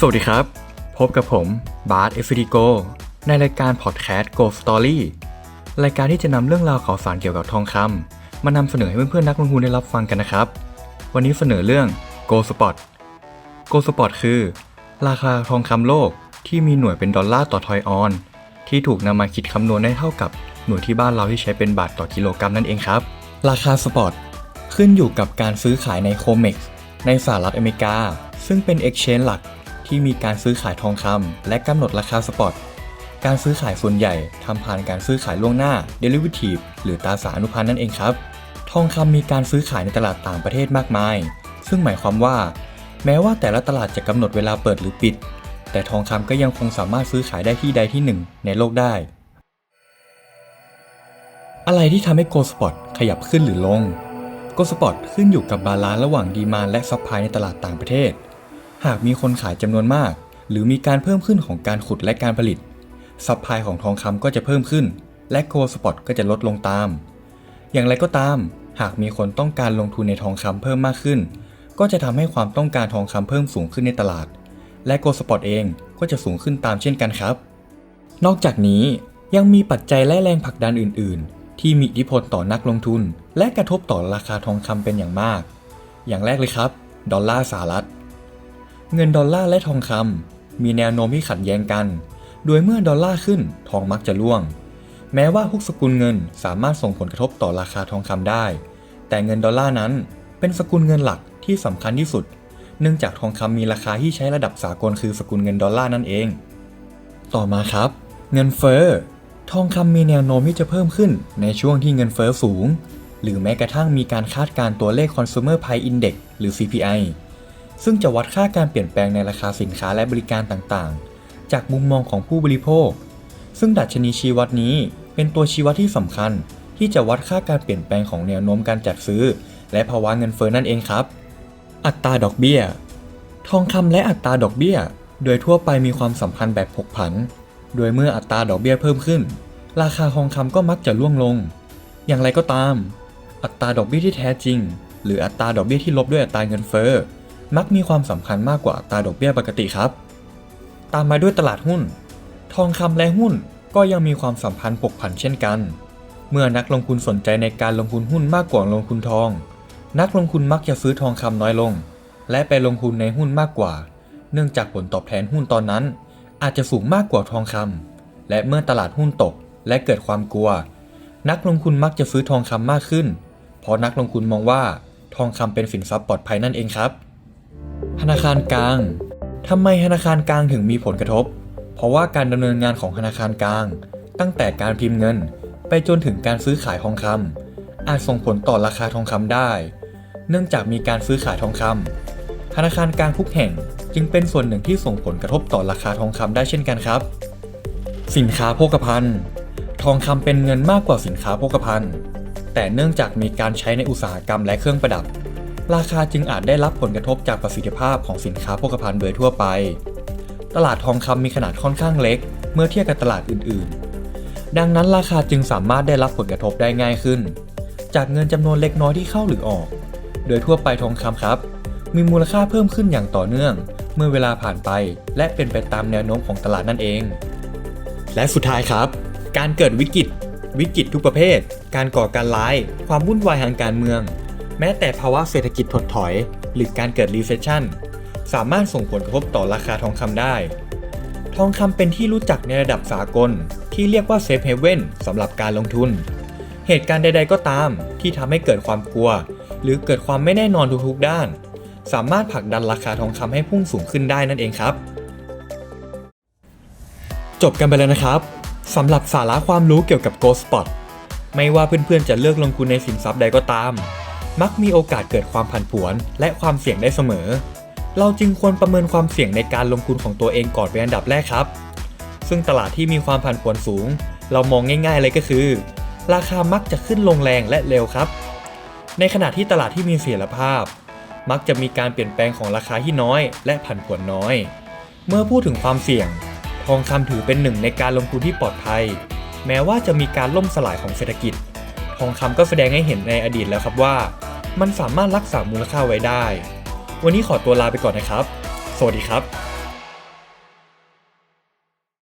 สวัสดีครับ พบกับผมบาร์เอฟฟิโกในรายการพอดแคสต์ Go Story รายการที่จะนำเรื่องราวข่าวสารเกี่ยวกับทองคำมานำเสนอให้เพื่อนๆนักลงทุนได้รับฟังกันนะครับ วันนี้เสนอเรื่อง Go Spot Go Spot คือ ราคาทองคำโลกที่มีหน่วยเป็นดอลลาร์ต่อทอยออน ที่ถูกนำมาคิดคำนวณได้เท่ากับหน่วยที่บ้านเราที่ใช้เป็นบาทต่อกิโลกรัมนั่นเองครับ ราคาสปอตขึ้นอยู่กับการซื้อขายในโคเม็กซ์ในสหรัฐอเมริกา ซึ่งเป็น Exchange หลัก ที่มีการซื้อขายทองคำและกำหนดราคาสปอตการซื้อขายส่วนใหญ่ทำผ่านการซื้อขายล่วงหน้า Derivative หรือตราสารอนุพันธ์นั่นเองครับ ทองคำมีการซื้อขายในตลาดต่างประเทศมากมาย ซึ่งหมายความว่า แม้ว่าแต่ละตลาดจะกำหนดเวลาเปิดหรือปิด แต่ทองคำก็ยังคงสามารถซื้อขายได้ที่ใดที่หนึ่งในโลกได้ อะไรที่ทำให้โกลสปอตขยับขึ้นหรือลง โกลสปอตขึ้นอยู่กับบาลานซ์ระหว่างดีมานและซัพพลายในตลาดต่างประเทศ หากมีคนขายจำนวนมาก หรือมีการเพิ่มขึ้นของการขุดและการผลิตซัพพลายของทองคำก็จะเพิ่มขึ้น และโกลสปอตก็จะลดลงตาม อย่างไรก็ตาม หากมีคนต้องการลงทุนในทองคำเพิ่มมากขึ้น ก็จะทำให้ความต้องการทองคำเพิ่มสูงขึ้นในตลาด และโกลสปอตเองก็จะสูงขึ้นตามเช่นกันครับ นอกจากนี้ยังมีปัจจัยและแรงผลักดันอื่น ๆ ที่มีอิทธิพลต่อนักลงทุน และกระทบต่อราคาทองคำเป็นอย่างมาก อย่างแรกเลยครับ ดอลลาร์สหรัฐ เงินดอลลาร์และทองคำมีแนวโน้มที่ขัดแย้งกัน โดยเมื่อดอลลาร์ขึ้นทองมักจะร่วง แม้ว่าทุกสกุลเงินสามารถส่งผลกระทบต่อราคาทองคำได้ แต่เงินดอลลาร์นั้น เป็นสกุลเงินหลักที่สำคัญที่สุด เนื่องจากทองคำมีราคาที่ใช้ระดับสากลคือสกุลเงินดอลลาร์นั่นเอง ต่อมาครับ เงินเฟ้อทองคำมีแนวโน้มที่จะเพิ่มขึ้นในช่วงที่เงินเฟ้อสูง หรือแม้กระทั่งมีการคาดการ์ตัวเลข Consumer Price Index หรือ CPI ซึ่งจะวัดค่าการเปลี่ยนแปลงในราคาสินค้าและบริการต่างๆ จากมุมมองของผู้บริโภค ซึ่งดัชนีชี้วัดนี้เป็นตัวชี้วัดที่สำคัญ ที่จะวัดค่าการเปลี่ยนแปลงของแนวโน้มการจัดซื้อ และภาวะเงินเฟ้อนั่นเองครับ อัตราดอกเบี้ย ทองคำและอัตราดอกเบี้ย โดยทั่วไปมีความสัมพันธ์แบบผกผัน โดยเมื่ออัตราดอกเบี้ยเพิ่มขึ้น ราคาทองคำก็มักจะร่วงลง อย่างไรก็ตาม อัตราดอกเบี้ยที่แท้จริง หรืออัตราดอกเบี้ยที่ลบด้วยอัตราเงินเฟ้อ มักมีความสำคัญมากกว่าตาดอกเบี้ยปกติครับ ตามมาด้วยตลาดหุ้น ทองคำและหุ้นก็ยังมีความสัมพันธ์ผกผันเช่นกัน เมื่อนักลงทุนสนใจในการลงทุนหุ้นมากกว่าลงทุนทอง นักลงทุนมักจะซื้อทองคำน้อยลง และไปลงทุนในหุ้นมากกว่า เนื่องจากผลตอบแทนหุ้นตอนนั้น อาจจะสูงมากกว่าทองคำและเมื่อตลาดหุ้นตกและเกิดความกลัว นักลงทุนมักจะซื้อทองคำมากขึ้น เพราะนักลงทุนมองว่าทองคำเป็นสินทรัพย์ปลอดภัยนั่นเองครับ ธนาคารกลางทำไมธนาคารกลางถึงมีผลกระทบ เพราะว่าการดำเนินงานของธนาคารกลาง ตั้งแต่การพิมพ์เงิน ไปจนถึงการซื้อขายทองคำอาจส่งผลต่อราคาทองคำได้ เนื่องจากมีการซื้อขายทองคำธนาคารกลางทุกแห่งจึงเป็นส่วนหนึ่งที่ส่งผลกระทบต่อราคาทองคำได้เช่นกันครับ สินค้าโภคภัณฑ์ ทองคำเป็นเงินมากกว่าสินค้าโภคภัณฑ์แต่เนื่องจากมีการใช้ในอุตสาหกรรมและเครื่องประดับ ราคาจึงอาจได้รับผลกระทบจากประสิทธิภาพของสินค้าโภคภัณฑ์โดยทั่วไป ตลาดทองคำมีขนาดค่อนข้างเล็ก เมื่อเทียบกับตลาดอื่นๆ ดังนั้นราคาจึงสามารถได้รับผลกระทบได้ง่ายขึ้น จากเงินจำนวนเล็กน้อยที่เข้าหรือออก โดยทั่วไปทองคำครับ มีมูลค่าเพิ่มขึ้นอย่างต่อเนื่อง เมื่อเวลาผ่านไป และเป็นไปตามแนวโน้มของตลาดนั่นเอง และสุดท้ายครับ การเกิดวิกฤตวิกฤตทุกประเภท การก่อการร้าย ความวุ่นวายทางการเมือง แม้แต่ภาวะเศรษฐกิจถดถอย หรือการเกิด recession สามารถส่งผลกระทบต่อราคาทองคำได้ ทองคำเป็นที่รู้จักในระดับสากล ที่เรียกว่า safe haven สำหรับการลงทุน เหตุการณ์ใด ๆ ก็ตาม ที่ทำให้เกิดความกลัว หรือเกิดความไม่แน่นอนทุกๆด้าน สามารถผลักดันราคาทองคำให้พุ่งสูงขึ้นได้นั่นเองครับ จบกันไปแล้วนะครับสำหรับสาระความรู้เกี่ยวกับ Go Spot ไม่ว่าเพื่อนๆจะเลือกลงทุนในสินทรัพย์ใดก็ตาม มักมีโอกาสเกิดความผันผวนและความเสี่ยงได้เสมอ เราจึงควรประเมินความเสี่ยงในการลงทุนของตัวเองก่อนเป็นอันดับแรกครับ ซึ่งตลาดที่มีความผันผวนสูง เรามองง่าย ๆ เลยก็คือ ราคามักจะขึ้นลงแรงและเร็วครับ ในขณะที่ตลาดที่มีเสถียรภาพ มักจะมีการเปลี่ยนแปลงของราคาที่น้อย และผันผวนน้อย เมื่อพูดถึงความเสี่ยง ทองคำถือเป็นหนึ่งในการลงทุนที่ปลอดภัย แม้ว่าจะมีการล่มสลายของเศรษฐกิจ ทองคำก็แสดงให้เห็นในอดีตแล้วครับว่า มันสามารถรักษามูลค่าไว้ได้ วันนี้ขอตัวลาไปก่อนนะครับ สวัสดีครับ